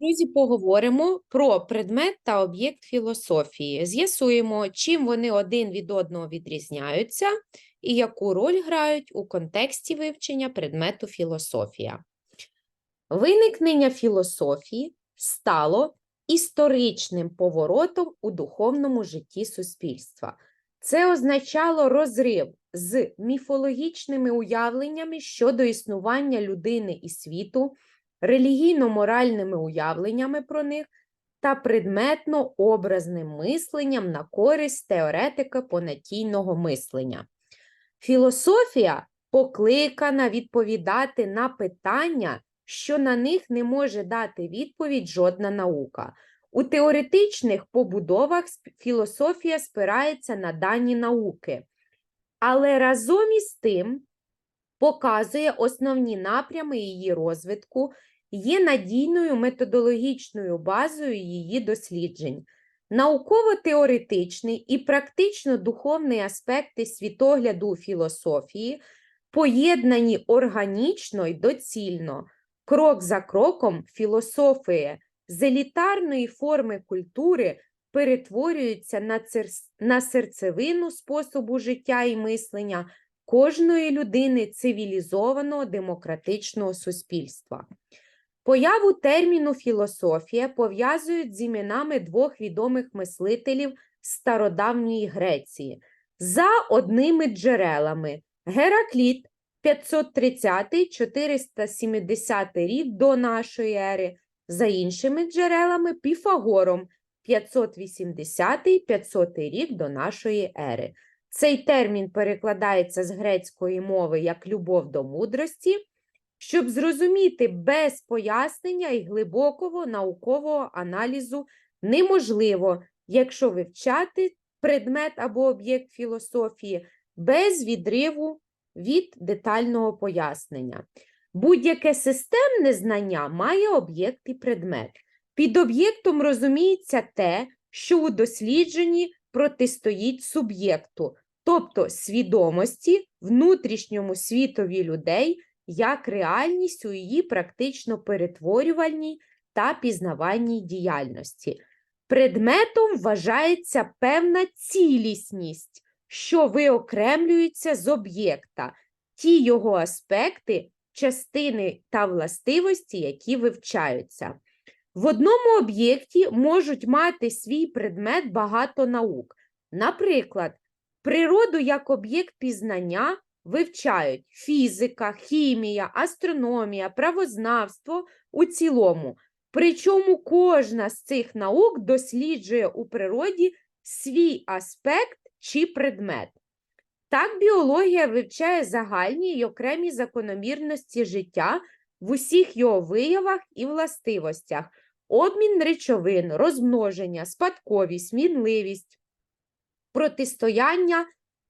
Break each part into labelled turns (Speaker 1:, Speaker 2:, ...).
Speaker 1: Друзі, поговоримо про предмет та об'єкт філософії. З'ясуємо, чим вони один від одного відрізняються і яку роль грають у контексті вивчення предмету філософія. Виникнення філософії стало історичним поворотом у духовному житті суспільства. Це означало розрив з міфологічними уявленнями щодо існування людини і світу, релігійно-моральними уявленнями про них та предметно-образним мисленням на користь теоретика понятійного мислення. Філософія покликана відповідати на питання, що на них не може дати відповідь жодна наука. У теоретичних побудовах філософія спирається на дані науки, але разом із тим показує основні напрями її розвитку, є надійною методологічною базою її досліджень. Науково-теоретичний і практично-духовний аспекти світогляду філософії поєднані органічно й доцільно. Крок за кроком філософія з елітарної форми культури перетворюється на серцевину способу життя і мислення кожної людини цивілізованого демократичного суспільства. Появу терміну філософія пов'язують з іменами двох відомих мислителів стародавньої Греції за одними джерелами Геракліт 530-470 рік до нашої ери, за іншими джерелами Піфагором 580-500 рік до нашої ери. Цей термін перекладається з грецької мови як любов до мудрості, щоб зрозуміти без пояснення і глибокого наукового аналізу неможливо, якщо вивчати предмет або об'єкт філософії без відриву від детального пояснення. Будь-яке системне знання має об'єкт і предмет. Під об'єктом розуміється те, що у дослідженні протистоїть суб'єкту, тобто свідомості, внутрішньому світові людей як реальність у її практично перетворювальній та пізнавальній діяльності. Предметом вважається певна цілісність, що виокремлюється з об'єкта, ті його аспекти, частини та властивості, які вивчаються. В одному об'єкті можуть мати свій предмет багато наук. Наприклад, природу як об'єкт пізнання вивчають фізика, хімія, астрономія, правознавство у цілому. Причому кожна з цих наук досліджує у природі свій аспект чи предмет. Так, біологія вивчає загальні й окремі закономірності життя в усіх його виявах і властивостях, обмін речовин, розмноження, спадковість, мінливість, протистояння,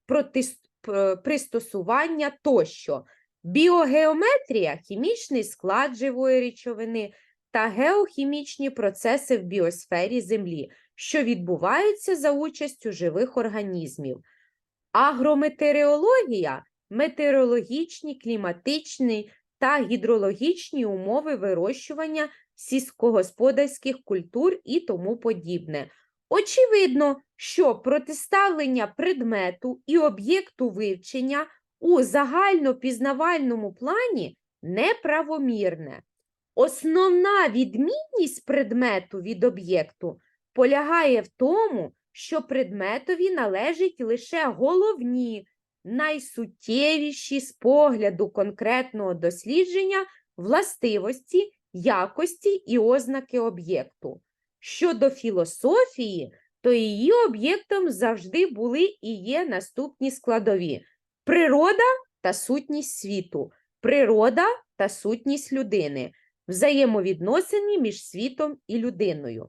Speaker 1: протис- пристосування тощо. Біогеометрія хімічний склад живої речовини та геохімічні процеси в біосфері Землі, що відбуваються за участю живих організмів. Агрометеорологія метеорологічні, кліматичні та гідрологічні умови вирощування сільськогосподарських культур і тому подібне. Очевидно, що протиставлення предмету і об'єкту вивчення у загальнопізнавальному плані неправомірне. Основна відмінність предмету від об'єкту полягає в тому, що предметові належать лише головні, найсуттєвіші з погляду конкретного дослідження властивості, якості і ознаки об'єкту. Щодо філософії, то її об'єктом завжди були і є наступні складові: природа та сутність світу, природа та сутність людини, взаємовідносини між світом і людиною.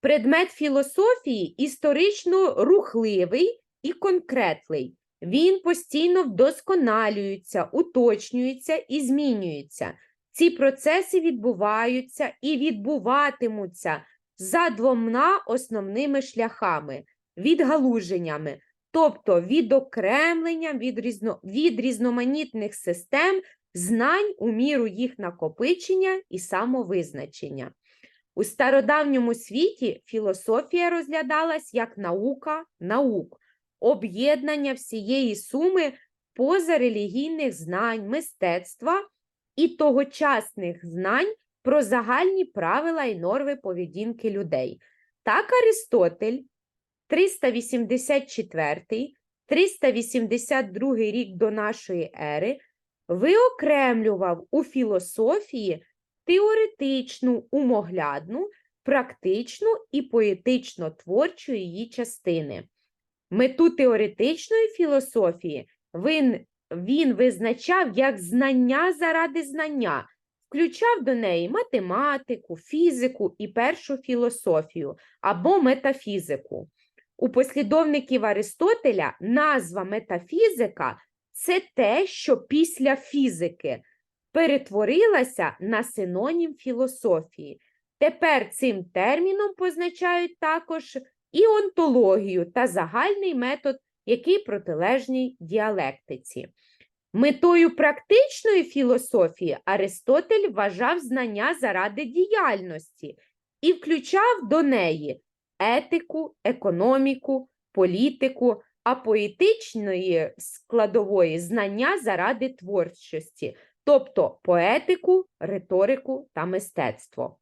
Speaker 1: Предмет філософії історично рухливий і конкретний. Він постійно вдосконалюється, уточнюється і змінюється. Ці процеси відбуваються і відбуватимуться за двома основними шляхами відгалуженнями, тобто відокремленням від, різно, від різноманітних систем знань у міру їх накопичення і самовизначення. У стародавньому світі філософія розглядалась як наука наук, об'єднання всієї суми позарелігійних знань, мистецтва і тогочасних знань про загальні правила і норми поведінки людей. Так Аристотель 384-382 рік до нашої ери виокремлював у філософії теоретичну, умоглядну, практичну і поетично-творчу її частини. Мету теоретичної філософії він, він визначав як знання заради знання, включав до неї математику, фізику і першу філософію або метафізику. У послідовників Аристотеля назва метафізика це те, що після фізики перетворилася на синонім філософії. Тепер цим терміном позначають також і онтологію та загальний метод, який протилежний діалектиці. Метою практичної філософії Аристотель вважав знання заради діяльності і включав до неї етику, економіку, політику, а поетичної складової знання заради творчості, тобто поетику, риторику та мистецтво.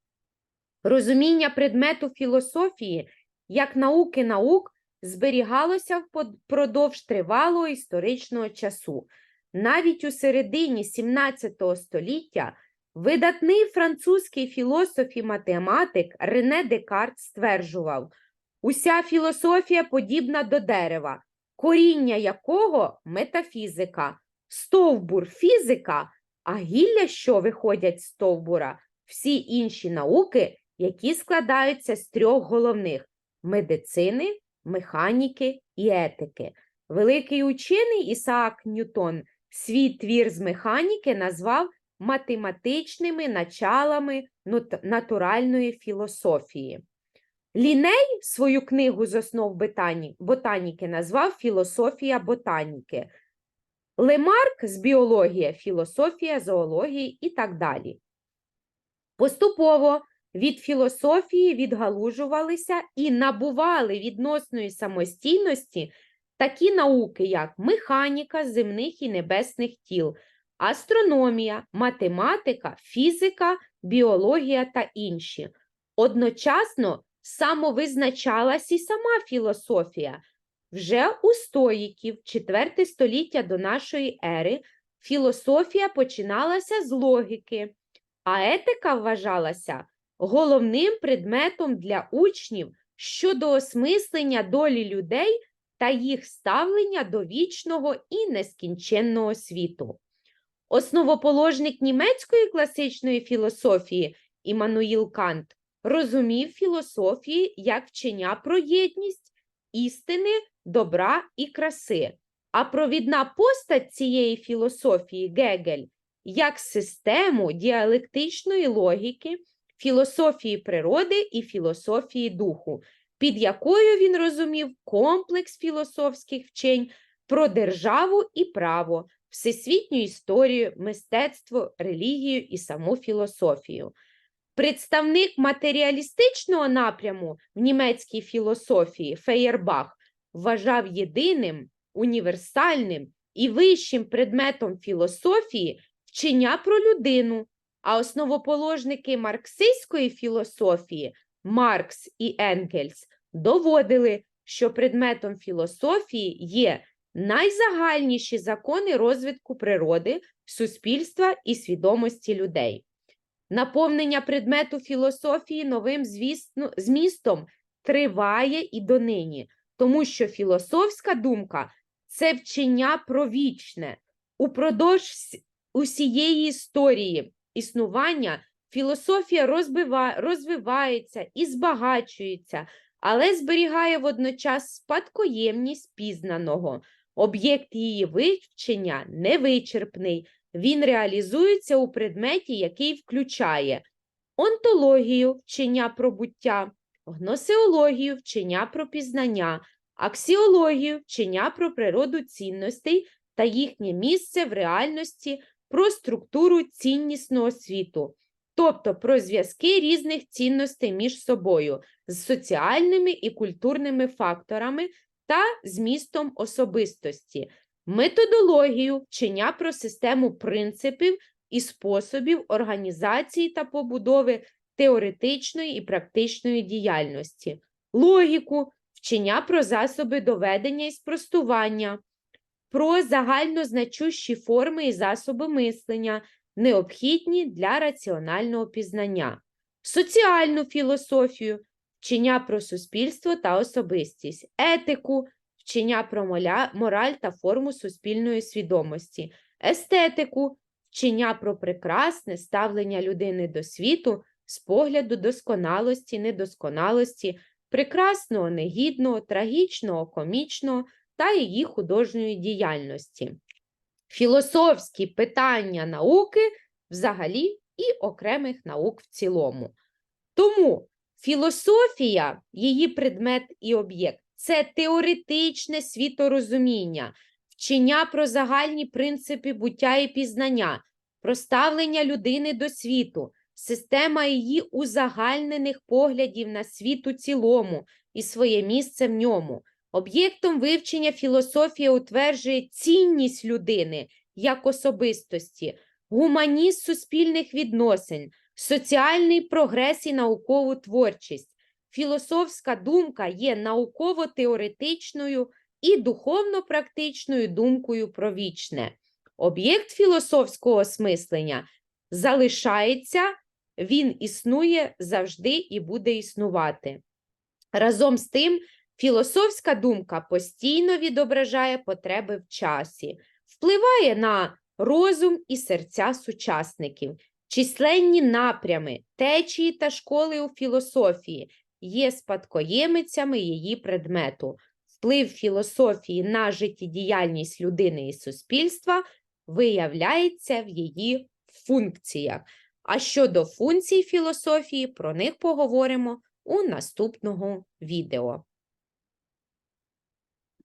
Speaker 1: Розуміння предмету філософії як науки наук зберігалося впродовж тривалого історичного часу. Навіть у середині 17 століття видатний французький філософ і математик Рене Декарт стверджував, уся філософія подібна до дерева, коріння якого метафізика, стовбур фізика, а гілля, що виходять з стовбура, всі інші науки, які складаються з трьох головних медицини, механіки і етики. Великий учений Ісаак Ньютон свій твір з механіки назвав математичними началами натуральної філософії. Ліней свою книгу з основ ботаніки назвав Філософія ботаніки. Лемарк з біологія, філософія зоології і так далі. Поступово від філософії відгалужувалися і набували відносної самостійності такі науки, як механіка земних і небесних тіл, астрономія, математика, фізика, біологія та інші. Одночасно самовизначалась і сама філософія. Вже у стоїків, 4 століття до нашої ери, філософія починалася з логіки, а етика вважалася головним предметом для учнів щодо осмислення долі людей та їх ставлення до вічного і нескінченного світу. Основоположник німецької класичної філософії Іммануїл Кант розумів філософії як вчення про єдність, істини, добра і краси, а провідна постать цієї філософії Гегель як систему діалектичної логіки, філософії природи і філософії духу, під якою він розумів комплекс філософських вчень про державу і право, всесвітню історію, мистецтво, релігію і саму філософію. Представник матеріалістичного напряму в німецькій філософії Феєрбах вважав єдиним, універсальним і вищим предметом філософії вчення про людину, а основоположники марксистської філософії Маркс і Енгельс доводили, що предметом філософії є найзагальніші закони розвитку природи, суспільства і свідомості людей. Наповнення предмету філософії новим звісно, змістом триває і донині, тому що філософська думка це вчення про вічне. Упродовж усієї історії існування філософія розбива, розвивається і збагачується, але зберігає водночас спадкоємність пізнаного. Об'єкт її вивчення невичерпний, він реалізується у предметі, який включає онтологію вчення про буття, гносеологію вчення про пізнання, аксіологію вчення про природу цінностей та їхнє місце в реальності, про структуру ціннісного світу, тобто про зв'язки різних цінностей між собою з соціальними і культурними факторами та змістом особистості, методологію вчення про систему принципів і способів організації та побудови теоретичної і практичної діяльності, логіку, вчення про засоби доведення і спростування, про загальнозначущі форми і засоби мислення, необхідні для раціонального пізнання, соціальну філософію, вчення про суспільство та особистість, етику, вчення про мораль та форму суспільної свідомості, естетику, вчення про прекрасне ставлення людини до світу з погляду досконалості, недосконалості, прекрасного, негідного, трагічного, комічного та її художньої діяльності. Філософські питання науки взагалі і окремих наук в цілому. Тому філософія, її предмет і об'єкт це теоретичне світорозуміння, вчення про загальні принципи буття і пізнання, про ставлення людини до світу, система її узагальнених поглядів на світ у цілому і своє місце в ньому. Об'єктом вивчення філософія утверджує цінність людини як особистості, гуманіст суспільних відносин, соціальний прогрес і наукову творчість. Філософська думка є науково-теоретичною і духовно-практичною думкою про вічне. Об'єкт філософського осмислення залишається, він існує завжди і буде існувати. Разом з тим, філософська думка постійно відображає потреби в часі, впливає на розум і серця сучасників. Численні напрями, течії та школи у філософії є спадкоємицями її предмету. Вплив філософії на життєдіяльність людини і суспільства виявляється в її функціях. А щодо функцій філософії, про них поговоримо у наступного відео.